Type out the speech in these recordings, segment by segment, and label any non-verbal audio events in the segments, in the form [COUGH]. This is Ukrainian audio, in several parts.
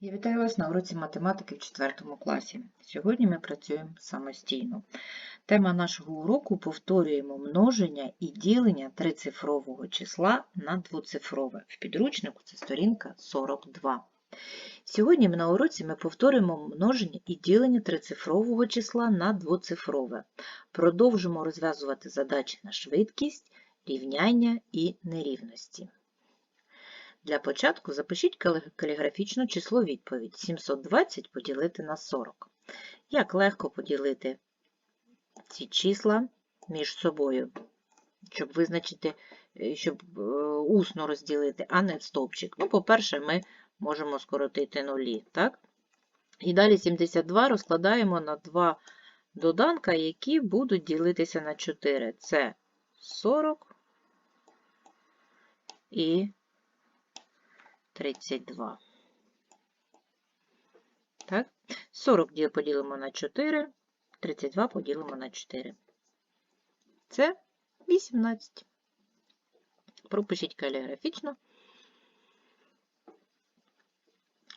Я вітаю вас на уроці математики в 4 класі. Сьогодні ми працюємо самостійно. Тема нашого уроку повторюємо множення і ділення трицифрового числа на двоцифрове. В підручнику це сторінка 42. Сьогодні на уроці ми повторимо множення і ділення трицифрового числа на двоцифрове. Продовжимо розв'язувати задачі на швидкість, рівняння і нерівності. Для початку запишіть каліграфічну число відповідь 720 поділити на 40. Як легко поділити ці числа між собою, щоб визначити, е, щоб е, усно розділити, а не в стовпчик. Ну, по-перше, ми можемо скоротити нулі, так? І далі 72 розкладаємо на два доданка, які будуть ділитися на 4. Це 40 і 32. Так? 40 поділимо на 4, 32 поділимо на 4. Це 18. Пропишіть каліграфічно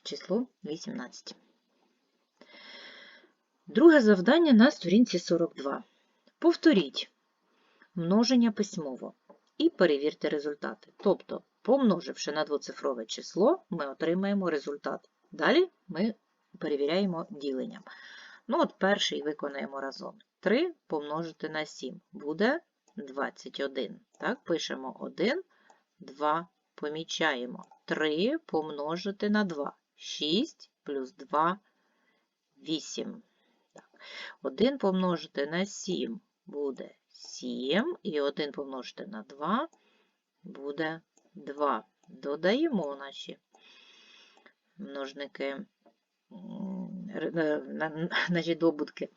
число 18. Друге завдання на сторінці 42. Повторіть множення письмово і перевірте результати. Тобто, помноживши на двоцифрове число, ми отримаємо результат. Далі ми перевіряємо діленням. Ну, от перший виконаємо разом. 3 помножити на 7 буде 21. Так, пишемо 1, 2, помічаємо. 3 помножити на 2. 6 плюс 2 8. Так. 1 помножити на 7 буде 7, і 1 помножити на 2 буде 2. Додаємо наші множники, е, на- на- [LAUGHS] наші добутки.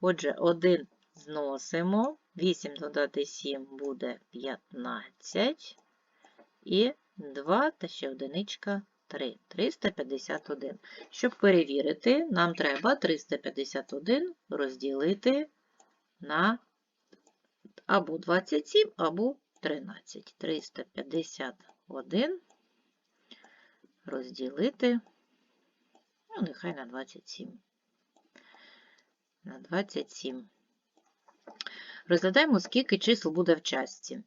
Отже, 1 зносимо, 8 додати 7 буде 15, і 2 та ще одиничка 3. 351. Щоб перевірити, нам треба 351 розділити на або 27, або 13. 351 розділити, ну, нехай на 27. На 27. Розглядаємо, скільки чисел буде в частці.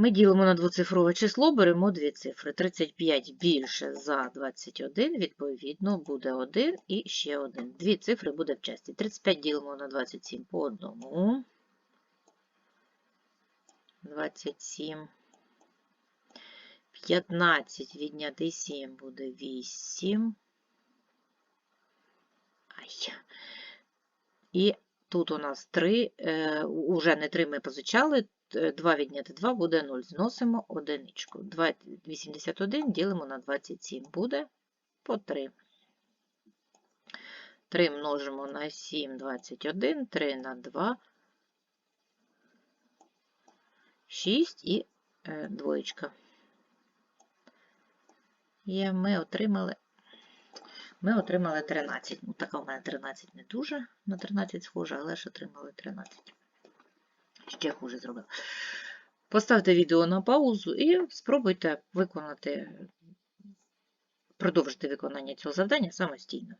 Ми ділимо на двоцифрове число, беремо дві цифри. 35 більше за 21, відповідно, буде 1 і ще 1. Дві цифри буде в часті. 35 ділимо на 27 по одному. 27. 15 відняти 7 буде 8. Ай. І тут у нас 3, е, уже не 3 ми позичали, 2 відняти 2 буде 0. Зносимо одиничку. 2 81 ділимо на 27 буде по 3. 3 множимо на 7, 21, 3 на 2, 6 і е, двоєчка. Є, ми отримали, ми отримали 13. Ну, така у мене 13 не дуже на 13 схожа, але ж отримали 13. Ще хуже зробив. Поставте відео на паузу і спробуйте виконати, продовжити виконання цього завдання самостійно.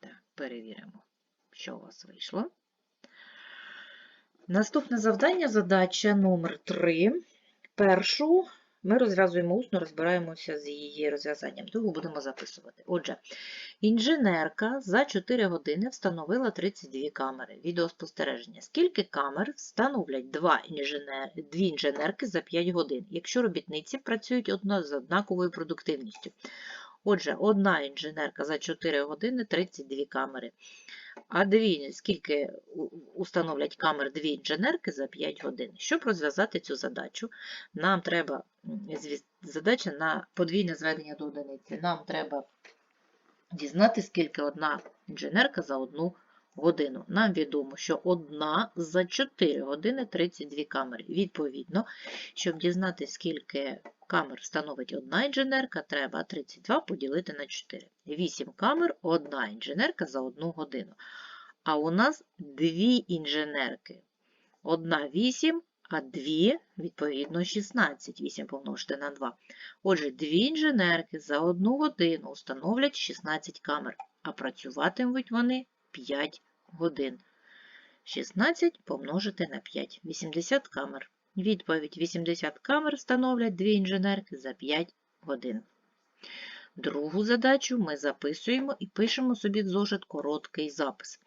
Так, перевіримо, що у вас вийшло. Наступне завдання, задача номер 3. Першу ми розв'язуємо усно, розбираємося з її розв'язанням. Другу будемо записувати. Отже, інженерка за 4 години встановила 32 камери відеоспостереження. Скільки камер встановлять два інженер... дві інженерки за 5 годин, якщо робітниці працюють одна з однаковою продуктивністю? Отже, одна інженерка за 4 години 32 камери. А дві, скільки установлять камер дві інженерки за 5 годин? Щоб розв'язати цю задачу, нам треба задача на подвійне зведення до одиниці. Нам треба дізнати, скільки одна інженерка за одну годину. Нам відомо, що одна за 4 години 32 камери. Відповідно, щоб дізнати, скільки камер встановить одна інженерка, треба 32 поділити на 4. 8 камер, одна інженерка за одну годину. А у нас дві інженерки. Одна 8, а 2, відповідно, 16. 8 помножити на 2. Отже, дві інженерки за одну годину установлять 16 камер, а працюватимуть вони 5 годин. 16 помножити на 5. 80 камер. Відповідь 80 камер становлять дві інженерки за 5 годин. Другу задачу ми записуємо і пишемо собі в зошит короткий запис.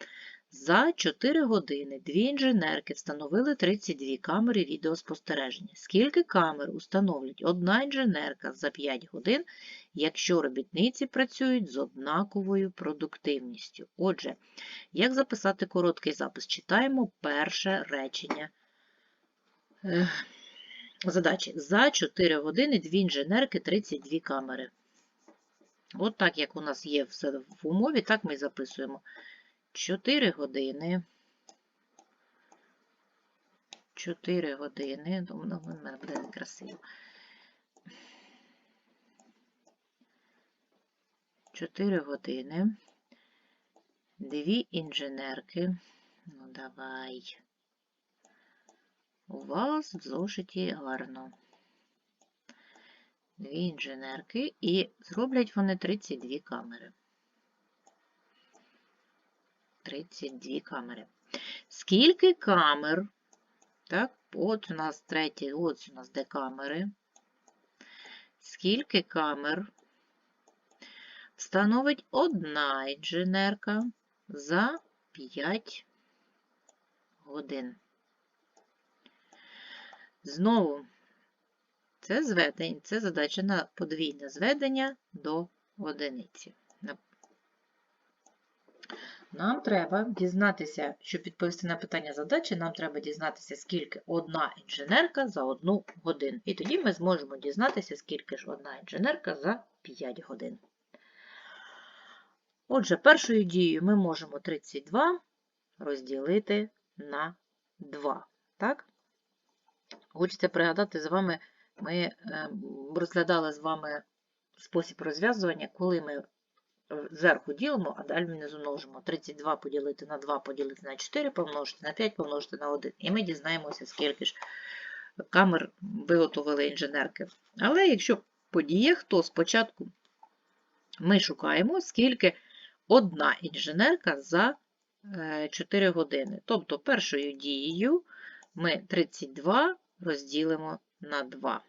За 4 години дві інженерки встановили 32 камери відеоспостереження. Скільки камер установлять одна інженерка за 5 годин, якщо робітниці працюють з однаковою продуктивністю? Отже, як записати короткий запис? Читаємо перше речення задачі. За 4 години дві інженерки 32 камери. От так, як у нас є все в умові, так ми записуємо. 4 години. 4 години. Ну, в мене буде некрасиво. 4 години. Дві інженерки. Ну, давай. У вас в зошиті гарно. Дві інженерки і зроблять вони 32 камери. 32 камери. Скільки камер? Так, от у нас третій, от у нас де камери. Скільки камер встановить одна інженерка за 5 годин? Знову, це зведення, це задача на подвійне зведення до одиниці. Нам треба дізнатися, щоб відповісти на питання задачі, нам треба дізнатися, скільки одна інженерка за одну годину. І тоді ми зможемо дізнатися, скільки ж одна інженерка за 5 годин. Отже, першою дією ми можемо 32 розділити на 2. Так? Хочеться пригадати з вами, ми розглядали з вами спосіб розв'язування, коли ми зверху ділимо, а далі внизу множимо. 32 поділити на 2 поділити на 4, помножити на 5, помножити на 1. І ми дізнаємося, скільки ж камер виготовили інженерки. Але якщо по то спочатку ми шукаємо, скільки одна інженерка за 4 години. Тобто першою дією ми 32 розділимо на 2.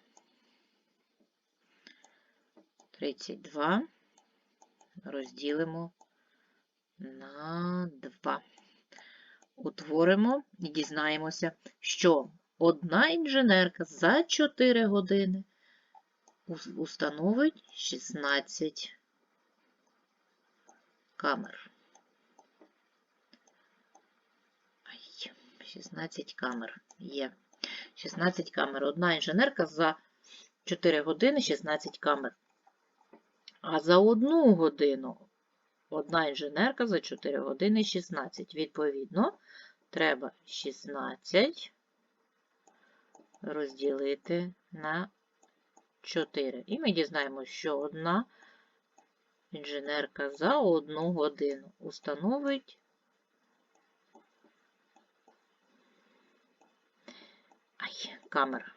32 розділимо на 2. Утворимо і дізнаємося, що одна інженерка за 4 години установить 16 камер. 16 камер є. 16 камер. Одна інженерка за 4 години 16 камер. А за одну годину одна інженерка за 4 години 16. Відповідно, треба 16 розділити на 4. І ми дізнаємося, що одна інженерка за одну годину установить Ай, камер.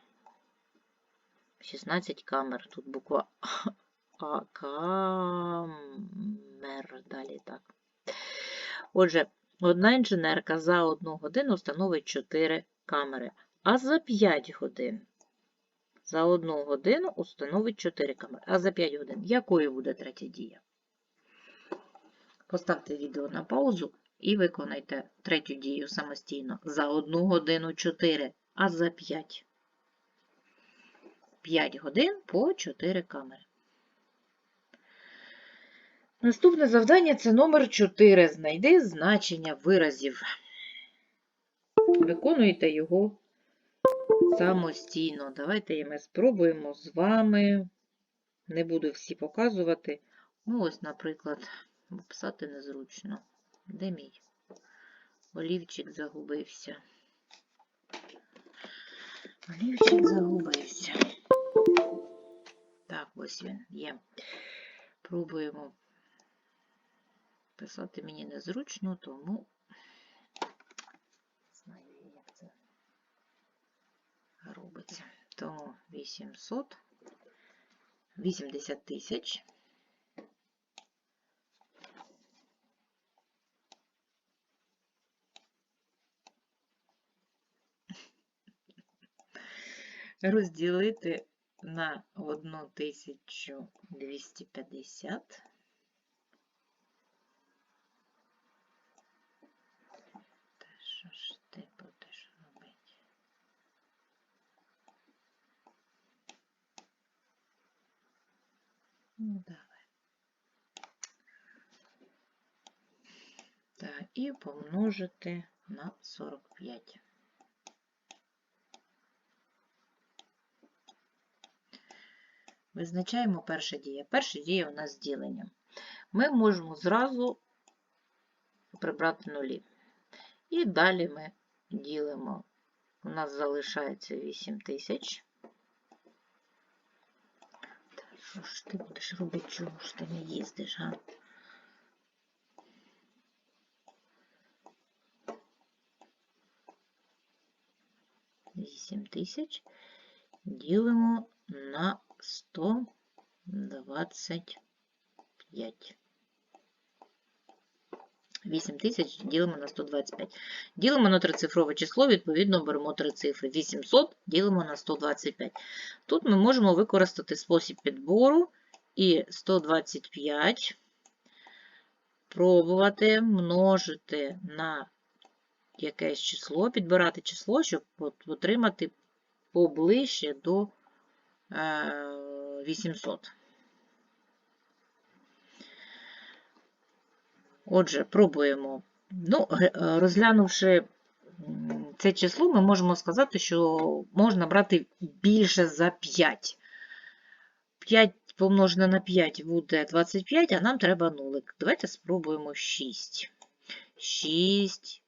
16 камер. Тут буква А, камер. Далі так. Отже, одна інженерка за одну годину встановить 4 камери, а за 5 годин. За одну годину установить 4 камери, а за 5 годин якою буде третя дія? Поставте відео на паузу і виконайте третю дію самостійно. За одну годину 4, а за 5. 5 годин по 4 камери. Наступне завдання це номер 4. Знайди значення виразів. Виконуйте його самостійно. Давайте ми спробуємо з вами. Не буду всі показувати. Ну, ось, наприклад, писати незручно. Де мій? Олівчик загубився. Олівчик загубився. Так, ось він є. Пробуємо Писати мені незручно, тому знаю, як це робиться. Тому 800, 80 тисяч. Розділити на 1250. Та що ж ти будеш робити? Ну, давай. Так, і помножити на 45. Визначаємо перша дія. Перша дія у нас ділення. Ми можемо зразу прибрати нулі. І далі ми ділимо. У нас залишається 8 тисяч. Що ж ти будеш робити, чого ж ти не їздиш, га? Вісім тисяч ділимо на 125. 8 тисяч ділимо на 125. Ділимо на трицифрове число, відповідно беремо три цифри. 800 ділимо на 125. Тут ми можемо використати спосіб підбору і 125 пробувати множити на якесь число, підбирати число, щоб отримати поближче до 800. Отже, пробуємо. Ну, розглянувши це число, ми можемо сказати, що можна брати більше за 5. 5 помножене на 5 буде 25, а нам треба нулик. Давайте спробуємо 6. 6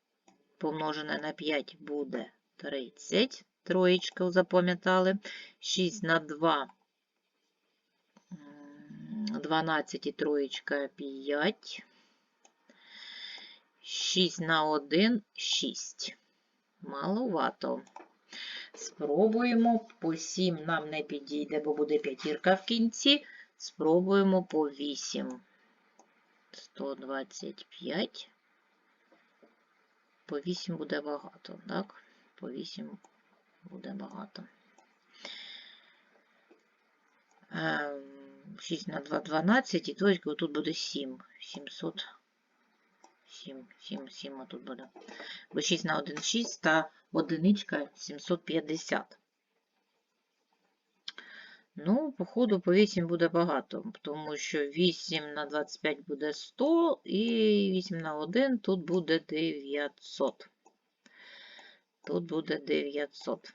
помножене на 5 буде 30. Троєчку запам'ятали. 6 на 2, 12 і троєчка 5. 6 на 1, 6. Маловато. Спробуємо по 7 нам не підійде, бо буде п'ятірка в кінці. Спробуємо по 8. 125. По 8 буде багато, так? По 8 буде багато. 6 на 2, 12, і точка тут буде 7. 700. 7, 7, 7 тут буде. Бо 6 на 1, 6 та одиничка 750. Ну, походу, по 8 буде багато, тому що 8 на 25 буде 100, і 8 на 1 тут буде 900. Тут буде 900.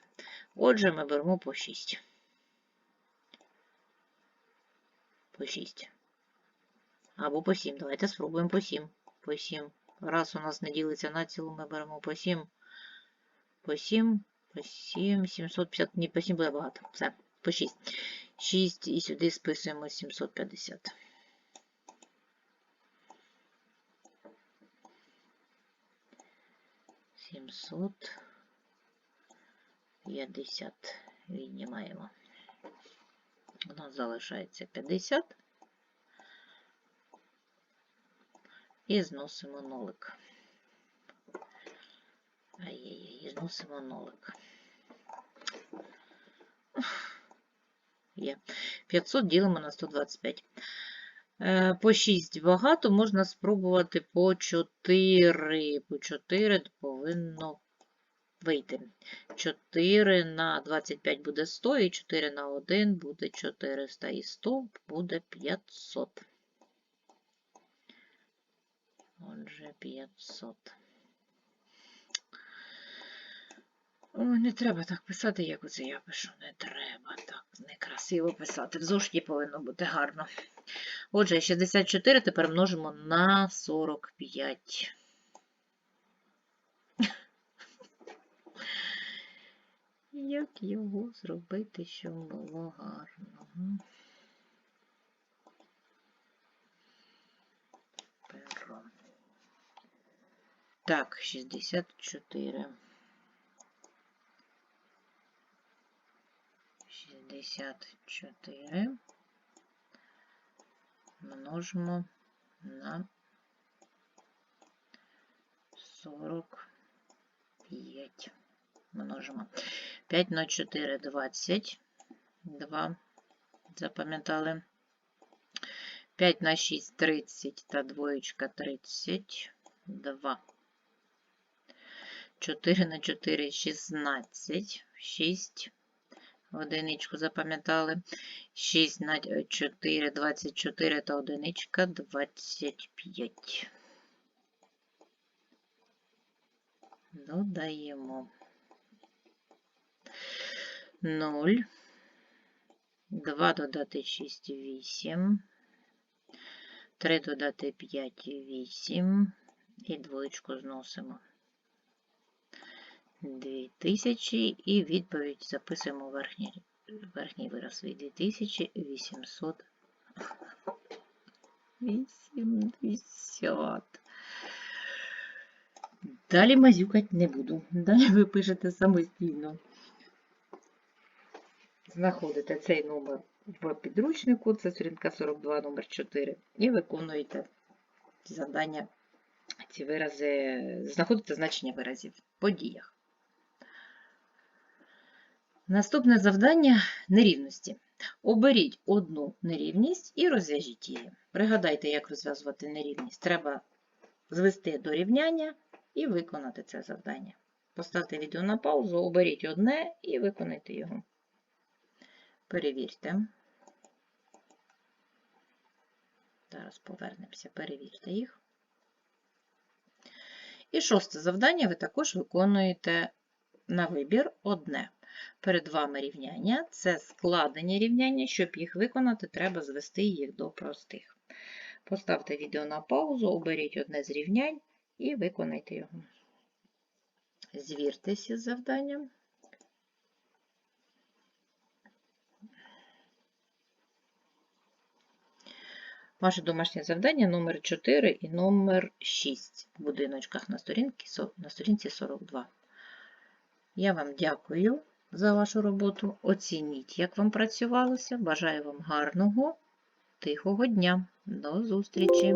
Отже, ми беремо по 6. По 6. Або по 7. Давайте спробуємо по 7. По 7. Раз у нас не ділиться на цілу, ми беремо по 7. По 7, по 7, 750. Ні, по 7 буде багато. Все, по 6. 6 і сюди списуємо 750. Сімсот. 50 віднімаємо. У нас залишається 50 і зносимо нолик. Ай-яй-яй, зносимо нолик. Є. 500 ділимо на 125. Е, по 6 багато, можна спробувати по 4. По 4 повинно вийти. 4 на 25 буде 100, і 4 на 1 буде 400, і 100 буде 500. Отже, 500. Ой, не треба так писати, як оце я пишу. Не треба так некрасиво писати. В зошиті повинно бути гарно. Отже, 64 тепер множимо на 45. Як його зробити, щоб було гарно? Перо. Так, 64. 54 множимо на 45. Множимо. 5 на 4 – 20. 2. Запам'ятали. 5 на 6 – 30 та двоєчка 32. 4 на 4 – 16. 6. Одиничку запам'ятали. 6 на 4 – 24 та одиничка 25. Додаємо 0. 2 додати 6 – 8. 3 додати 5 – 8. І двоєчку зносимо. 2000 і відповідь записуємо верхній, верхній вираз від 2880. Далі мазюкать не буду. Далі ви пишете самостійно. Знаходите цей номер в підручнику, це сторінка 42, номер 4, і виконуєте завдання, ці вирази, знаходите значення виразів в подіях. Наступне завдання нерівності. Оберіть одну нерівність і розв'яжіть її. Пригадайте, як розв'язувати нерівність. Треба звести до рівняння і виконати це завдання. Поставте відео на паузу, оберіть одне і виконайте його. Перевірте. Зараз повернемося, перевірте їх. І шосте завдання ви також виконуєте на вибір одне. Перед вами рівняння це складені рівняння. Щоб їх виконати, треба звести їх до простих. Поставте відео на паузу, оберіть одне з рівнянь і виконайте його. Звіртеся з завданням. Ваше домашнє завдання номер 4 і номер 6 в будиночках на, сторінці, на сторінці 42. Я вам дякую за вашу роботу. Оцініть, як вам працювалося. Бажаю вам гарного, тихого дня. До зустрічі!